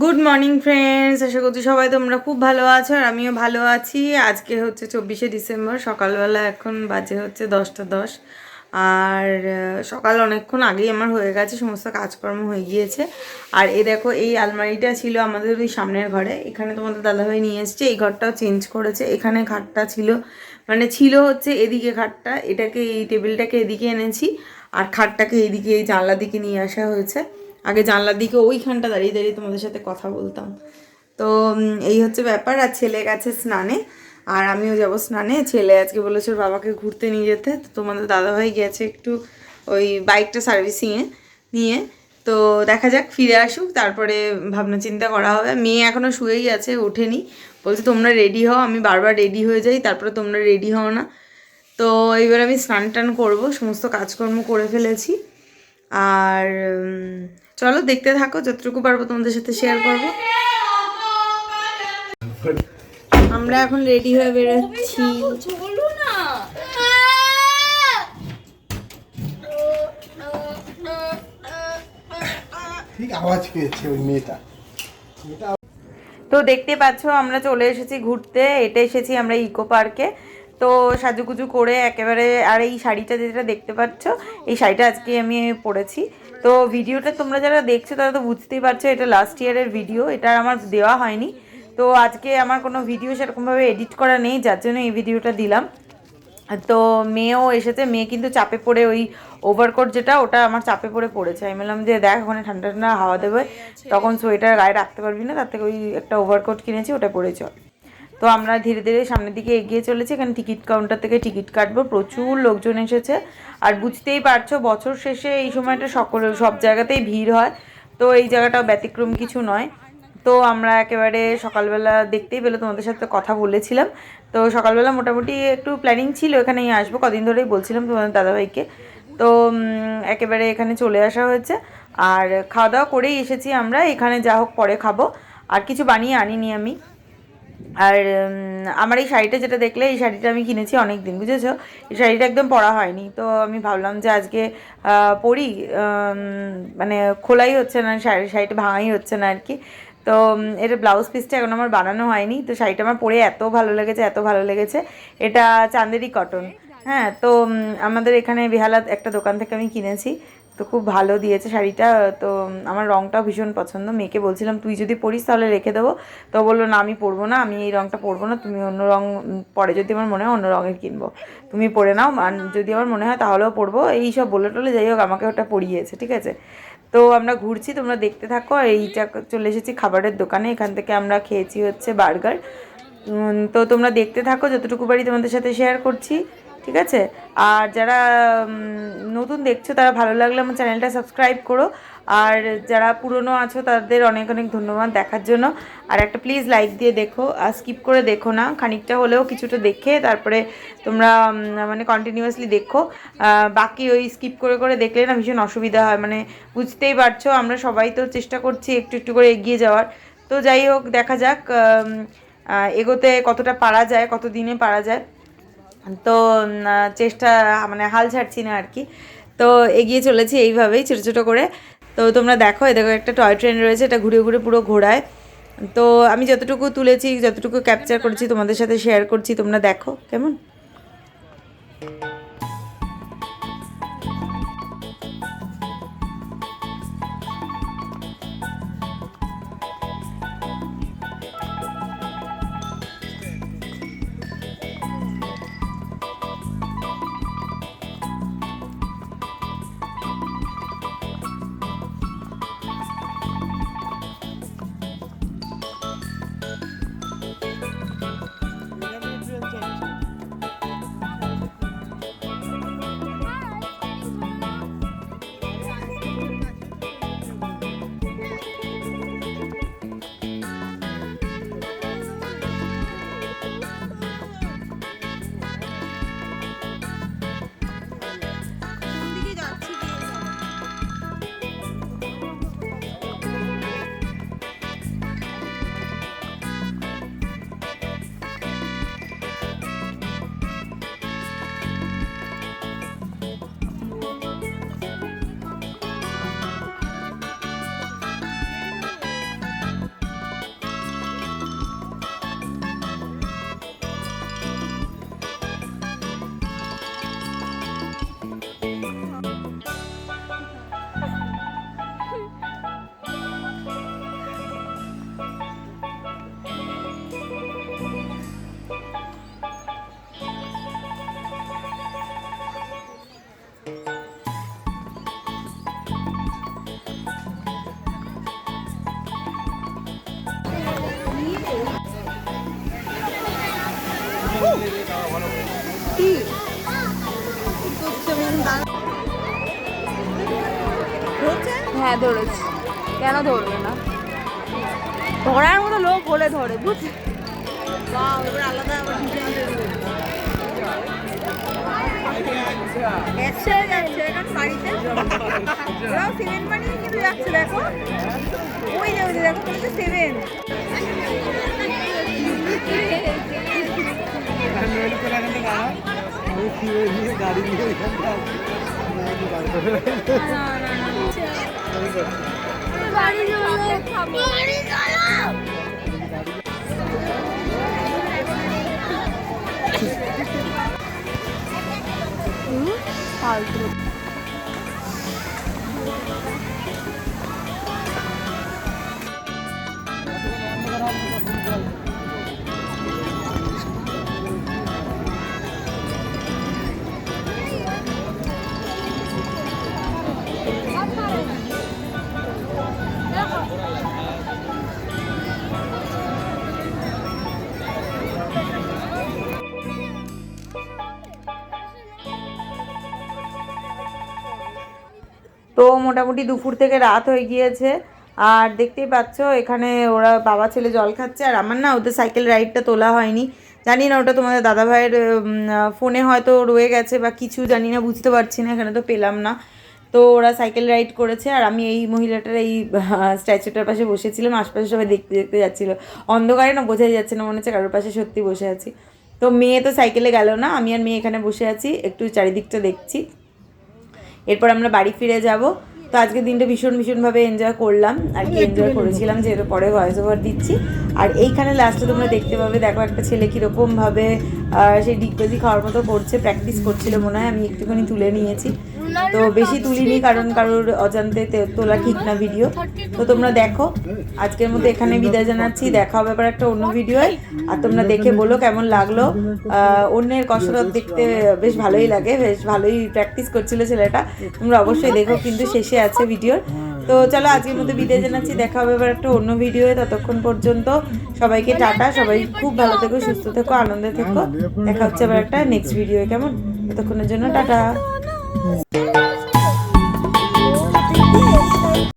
Good morning friends আশা করছি সবাই তোমরা খুব ভালো আছো আর আমিও ভালো আছি। আজকে হচ্ছে চব্বিশে ডিসেম্বর, সকালবেলা এখন বাজে হচ্ছে দশটা দশ। আর সকাল অনেকক্ষণ আগেই আমার হয়ে গেছে, সমস্ত কাজকর্ম হয়ে গিয়েছে। আর এই দেখো, এই আলমারিটা ছিল আমাদের ওই সামনের ঘরে। এখানে তোমাদের দাদাভাই নিয়ে এসছে, এই ঘরটাও চেঞ্জ করেছে। এখানে খাটটা ছিল মানে ছিল হচ্ছে এদিকে খাটটা, এটাকে এই টেবিলটাকে এদিকে এনেছি। আর খাটটাকে এইদিকে এই জানলা দিকে নিয়ে আসা হয়েছে। আগে জানলার দিকে ওইখানটা দাঁড়িয়ে দাঁড়িয়ে তোমাদের সাথে কথা বলতাম। তো এই হচ্ছে ব্যাপার, আর ছেলে গেছে স্নানে, আর আমিও যাব স্নানে। ছেলে আজকে বলেছে ওর বাবাকে ঘুরতে নিয়ে যেতে, তো তোমাদের দাদাভাই গেছে একটু ওই বাইকটা সার্ভিসিংয়ে নিয়ে। তো দেখা যাক, ফিরে আসুক, তারপরে ভাবনা চিন্তা করা হবে। মেয়ে এখনও শুয়েই আছে, ওঠেনি। বলছে, তোমরা রেডি হও, আমি বারবার রেডি হয়ে যাই, তারপরে তোমরা রেডি হও না। তো এইবার আমি স্নান টান করব, সমস্ত কাজকর্ম করে ফেলেছি। আর চলো দেখতে থাকো যতটুকু পারব তোমাদের সাথে শেয়ার করব। আমরা এখন রেডি হয়ে বেরোচ্ছি। ঠিক আওয়াজ পেয়েছে ওই মেয়েটা। মেয়েটা তো দেখতে পাচ্ছ আমরা চলে এসেছি ঘুরতে। এটা এসেছি আমরা ইকো পার্কে। তো সাজুগুজু করে একেবারে আর এই শাড়িটা যেটা দেখতে পাচ্ছ এই শাড়িটা আজকে আমি পরেছি। তো ভিডিওটা তোমরা যারা দেখছ, তারা তো বুঝতেই পারছ, এটা লাস্ট ইয়ারের ভিডিও এটা আমার দেওয়া হয়নি। তো আজকে আমার কোনো ভিডিও সেরকমভাবে এডিট করা নেই, যার জন্য এই ভিডিওটা দিলাম। তো মেয়েও এসেছে, মেয়ে কিন্তু চাপে পড়ে ওই ওভারকোট যেটা, ওটা আমার চাপে পড়ে পড়েছে। আমি বললাম যে, দেখ, ওখানে ঠান্ডা ঠান্ডা হাওয়া দেবে, তখন সোয়েটার গায়ে রাখতে পারবি না, তার থেকে ওই একটা ওভারকোট কিনেছি, ওটা পরে চল। তো আমরা ধীরে ধীরে সামনের দিকে এগিয়ে চলেছি। এখানে টিকিট কাউন্টার থেকে টিকিট কাটবো। প্রচুর লোকজন এসেছে। আর বুঝতেই পারছ, বছর শেষে এই সময়টা সকল, সব জায়গাতেই ভিড় হয়। তো এই জায়গাটাও ব্যতিক্রম কিছু নয়। তো আমরা একেবারে সকালবেলা দেখতেই পেল, তোমাদের সাথে কথা বলেছিলাম। তো সকালবেলা মোটামুটি একটু প্ল্যানিং ছিল, এখানেই আসব। কদিন ধরেই বলছিলাম তোমাদের দাদাভাইকে। তো একেবারে এখানে চলে আসা হয়েছে। আর খাওয়া দাওয়া করেই এসেছি আমরা। এখানে যা হোক পরে খাব। আর কিছু বানিয়ে আনিনি আমি। আর আমার এই শাড়িটা যেটা দেখলে, এই শাড়িটা আমি কিনেছি অনেক দিন বুঝেছ? এই শাড়িটা একদম পরা হয়নি। তো আমি ভাবলাম যে আজকে পরি মানে খোলাই হচ্ছে না, শাড়ি, শাড়িটা ভাঙাই হচ্ছে না আর কি তো এটা ব্লাউজ পিসটা এখন আমার বানানো হয়নি। তো শাড়িটা আমার পরে এত ভালো লেগেছে, এত ভালো লেগেছে। এটা চান্দেরি কটন হ্যাঁ তো আমাদের এখানে বেহালাত একটা দোকান থেকে আমি কিনেছি। তো খুব ভালো দিয়েছে শাড়িটা। তো আমার রঙটাও ভীষণ পছন্দ। মেয়েকে বলছিলাম, তুই যদি পরিস তাহলে রেখে দেবো। তো বলল, না, আমি পরবো না, আমি এই রঙটা পরবো না, তুমি অন্য রঙ পরে যদি আমার মনে হয় অন্য রঙের কিনবো। তুমি পরে নাও, আর যদি আমার মনে হয় তাহলেও পরবো। এই সব বলে টলে যাই হোক, আমাকে ওটা পরিয়েছে, ঠিক আছে? তো আমরা ঘুরছি, তোমরা দেখতে থাকো। আর এইটা চলে এসেছি খাবারের দোকানে, এখান থেকে আমরা খেয়েছি হচ্ছে বার্গার। তো তোমরা দেখতে থাকো, যতটুকু বাড়ি তোমাদের সাথে শেয়ার করছি। ঠিক আছে? আর যারা নতুন দেখছ, তারা ভালো লাগলে আমার চ্যানেলটা সাবস্ক্রাইব করো। আর যারা পুরনো আছো, তাদের অনেক অনেক ধন্যবাদ দেখার জন্য। আর একটা প্লিজ লাইক দিয়ে দেখো, আর স্কিপ করে দেখো না। খানিকটা হলেও কিছুটা দেখে, তারপরে তোমরা মানে কন্টিনিউয়াসলি দেখো। বাকি ওই স্কিপ করে করে দেখলে না ভীষণ অসুবিধা হয়। মানে বুঝতেই পারছ, আমরা সবাই তো চেষ্টা করছি একটু একটু করে এগিয়ে যাওয়ার। তো যাই হোক, দেখা যাক এগোতে কতটা পারা যায় কত দিনে পারা যায়। তো চেষ্টা মানে হাল ছাড়ছি না আর কি। তো এগিয়ে চলেছি এইভাবেই ছোটো ছোটো করে। তো তোমরা দেখো, এ দেখো একটা টয় ট্রেন রয়েছে, এটা ঘুরে ঘুরে পুরো ঘোরায়। তো আমি যতটুকু তুলেছি, যতটুকু ক্যাপচার করেছি, তোমাদের সাথে শেয়ার করছি, তোমরা দেখো, কেমন? হ্যাঁ ধরেছি। কেন ধরবে না? ধরার মতো লোক হলে ধরে বুঝলি? আলাদা আবার যাচ্ছে যাচ্ছে এখন বাড়িতে ওরাও সিমেন্ট বানিয়ে কিন্তু যাচ্ছে দেখো ওই যে তো মোটামুটি দুপুর থেকে রাত হয়ে গিয়েছে। আর দেখতেই পাচ্ছ, এখানে ওরা বাবা ছেলে জল খাচ্ছে, আর আমার না ওদের সাইকেল রাইডটা তোলা হয়নি। জানি না, ওটা তোমাদের দাদাভাইয়ের ফোনে হয়তো রয়ে গেছে বা কিছু, জানি না, বুঝতে পারছি না, এখানে তো পেলাম না। তো ওরা সাইকেল রাইড করেছে আর আমি এই মহিলাটার এই স্ট্যাচুটার পাশে বসেছিলাম, আশপাশে সবাই দেখতে দেখতে যাচ্ছিল। অন্ধকারে না বোঝাই যাচ্ছে না, মনে হচ্ছে কারোর পাশে সত্যি বসে আছি। তো মেয়ে তো সাইকেলে গেল না, আমি আর মেয়ে এখানে বসে আছি, একটু চারিদিকটা দেখছি। এরপর আমরা বাড়ি ফিরে যাব। তো আজকে দিনটা ভীষণ ভীষণভাবে এনজয় করলাম, আর কি এনজয় করেছিলাম যেহেতু পরে ভয়েস ওভার দিচ্ছি। আর এইখানে লাস্টে তোমরা দেখতে পাবে, দেখো একটা ছেলে কীরকমভাবে সেই ডিগবাজি খাওয়ার মতো করছে প্র্যাকটিস করছিল মনে হয়, আমি একটুখানি তুলে নিয়েছি। তো বেশি তুলিনি কারণ কারোর অজান্তে তোলা ঠিক না ভিডিও তো তোমরা দেখো, আজকের মতো এখানে বিদায় জানাচ্ছি। দেখা হবে আবার একটা অন্য ভিডিওয় আর তোমরা দেখে বলো কেমন লাগল। অন্যের কসরত দেখতে বেশ ভালোই লাগে, বেশ ভালোই প্র্যাকটিস করছিল ছেলেটা। তোমরা অবশ্যই দেখো, কিন্তু শেষে আছে ভিডিওর তো চলো, আজকের মতো বিদায় জানাচ্ছি। দেখা হবে এবার একটা অন্য ভিডিওয়ে ততক্ষণ পর্যন্ত। সবাইকে টাটা, সবাই খুব ভালো থেকো, সুস্থ থেকো, আনন্দে থেকো। দেখা হচ্ছে আবার একটা নেক্সট ভিডিও কেমন? ততক্ষণের জন্য টাটা। 嗯。